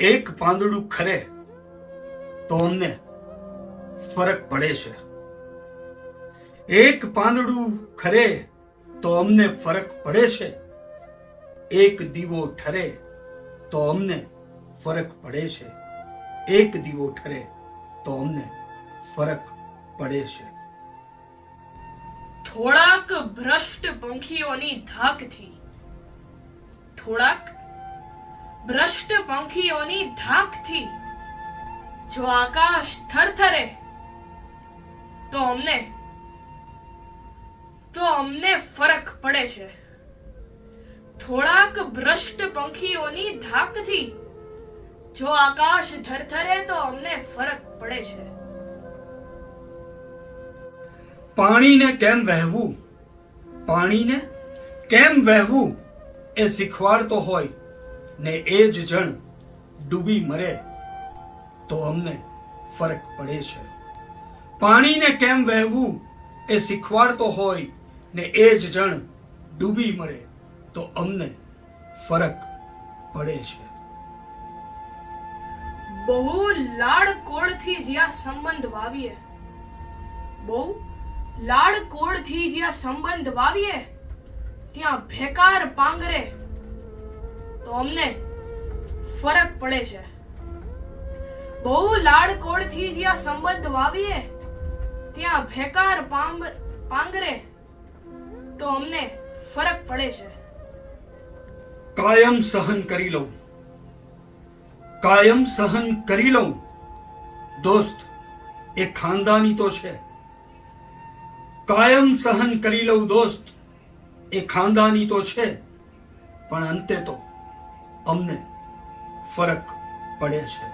એક પાંદડું ખરે તો અમને ફરક પડે છે. એક પાંદડું ખરે તો અમને ફરક પડે છે. એક દીવો ઠરે તો અમને ફરક પડે છે. એક દીવો ઠરે તો અમને ફરક પડે છે. થોડાક ભ્રષ્ટ પંખીઓની ધાકથી, થોડાક ભ્રષ્ટ પંખીઓની ધાકથી જો આકાશ થરથરે, તો અમને તો અમને ફરક પડે છે. થોડાક ભ્રષ્ટ પંખીઓની ધાકથી જો આકાશ થરથરે, તો અમને ફરક પડે છે. પાણીને કેમ વહેવું? પાણીને કેમ વહેવું એ શીખવાડતો હોય ને એ જ જણ ડૂબી મરે તો અમને ફરક પડે છે. પાણીને કેમ વહેવું એ શીખવાડતો હોય ને એ જ જણ ડૂબી મરે તો અમને ફરક પડે છે. બહુ લાડ કોડથી જ્યાં સંબંધ વાવીએ. બહુ લાડ કોડથી જ્યાં સંબંધ વાવીએ, ત્યાં ભેકાર પાંગરે અમને ફરક પડે છે. બહુ લાડ કોડથી જ્યાં સંબંધ વાવીએ, ત્યાં ભેકાર પાંગરે તો અમને ફરક પડે છે. કાયમ સહન કરી લઉં. કાયમ સહન કરી લઉં. દોસ્ત, એ ખાનદાની તો છે. કાયમ સહન કરી લઉં દોસ્ત, એ ખાનદાની તો છે. પણ અંતે તો અમને ફરક પડે છે.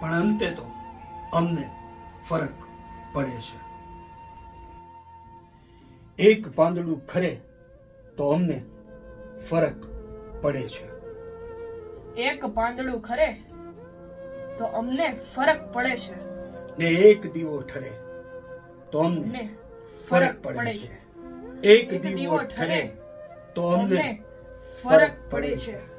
પણ અંતે તો અમને ફરક પડે છે. એક પાંદડું ખરે તો અમને ફરક પડે છે. એક પાંદડું ખરે તો અમને ફરક પડે છે. ને એક દીવો ઠરે તો અમને ફરક પડે છે. એક દીવો ઠરે તો અમને ફરક પડે છે.